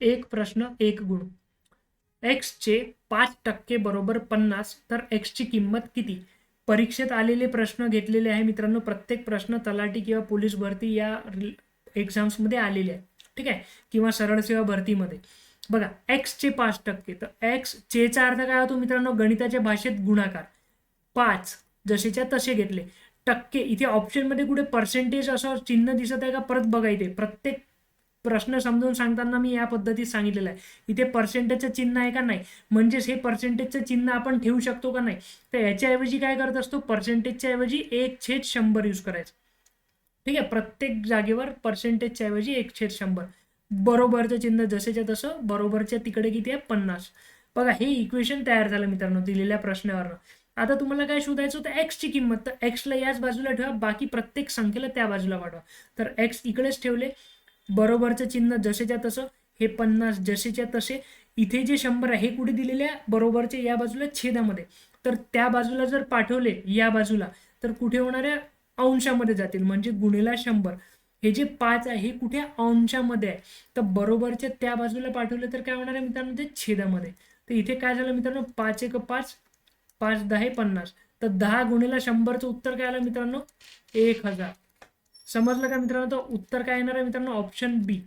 एक प्रश्न एक गुण. एक्सचे पाच टक्के बरोबर पन्नास तर एक्सची किंमत किती? परीक्षेत आलेले प्रश्न घेतलेले आहे मित्रांनो प्रत्येक प्रश्न तलाठी किंवा पोलीस भरती या एक्झाम्समध्ये आलेले आहे ठीक आहे? किंवा सरळ सेवा भरतीमध्ये. बघा एक्सचे पाच टक्के तर एक्स चेचा अर्थ काय होतो मित्रांनो? गणिताच्या भाषेत गुणाकार. पाच जसेच्या तसे घेतले. टक्के इथे ऑप्शनमध्ये कुठे पर्सेंटेज असं चिन्ह दिसत आहे का? परत बघा इथे. प्रत्येक प्रश्न समजून सांगताना मी या पद्धतीत सांगितलेलं आहे. इथे पर्सेंटेजचं चिन्ह आहे का नाही? म्हणजेच हे पर्सेंटेजचं चिन्ह आपण ठेवू शकतो का नाही? तर याच्याऐवजी काय करत असतो? पर्सेंटेजच्या ऐवजी एक छेद शंभर यूज करायचं. ठीक आहे? प्रत्येक जागेवर पर्सेंटेजच्या ऐवजी एक छेद शंभर. बरोबरचं चिन्ह जसेच्या तसं बरोबरच्या तिकडे किती आहे? पन्नास. बघा हे इक्वेशन तयार झालं मित्रांनो दिलेल्या प्रश्नावरनं. आता तुम्हाला काय शोधायचं तर एक्सची किंमत. तर एक्सला याच बाजूला ठेवा. बाकी प्रत्येक संख्येला त्या बाजूला वाढवा. तर एक्स इकडेच ठेवले. बरोबरचं चिन्ह जसेच्या तसं हे पन्नास जसेच्या तसे. इथे जे शंभर आहे हे कुठे दिलेले आहे बरोबरचे या बाजूला छेदामध्ये. तर त्या बाजूला जर पाठवले या बाजूला तर कुठे होणाऱ्या अंशामध्ये जातील. म्हणजे गुणेला शंभर. हे जे पाच आहे हे कुठे अंशामध्ये आहे? तर बरोबरच्या त्या बाजूला पाठवले तर काय होणार आहे मित्रांनो? ते छेदामध्ये. तर इथे काय झालं मित्रांनो? पाच एक पाच पाच दहा हे पन्नास. तर दहा गुणेला शंभरचं उत्तर काय आलं मित्रांनो? एक हजार. समजलं का मित्रांनो? तर उत्तर काय येणार आहे मित्रांनो? ऑप्शन बी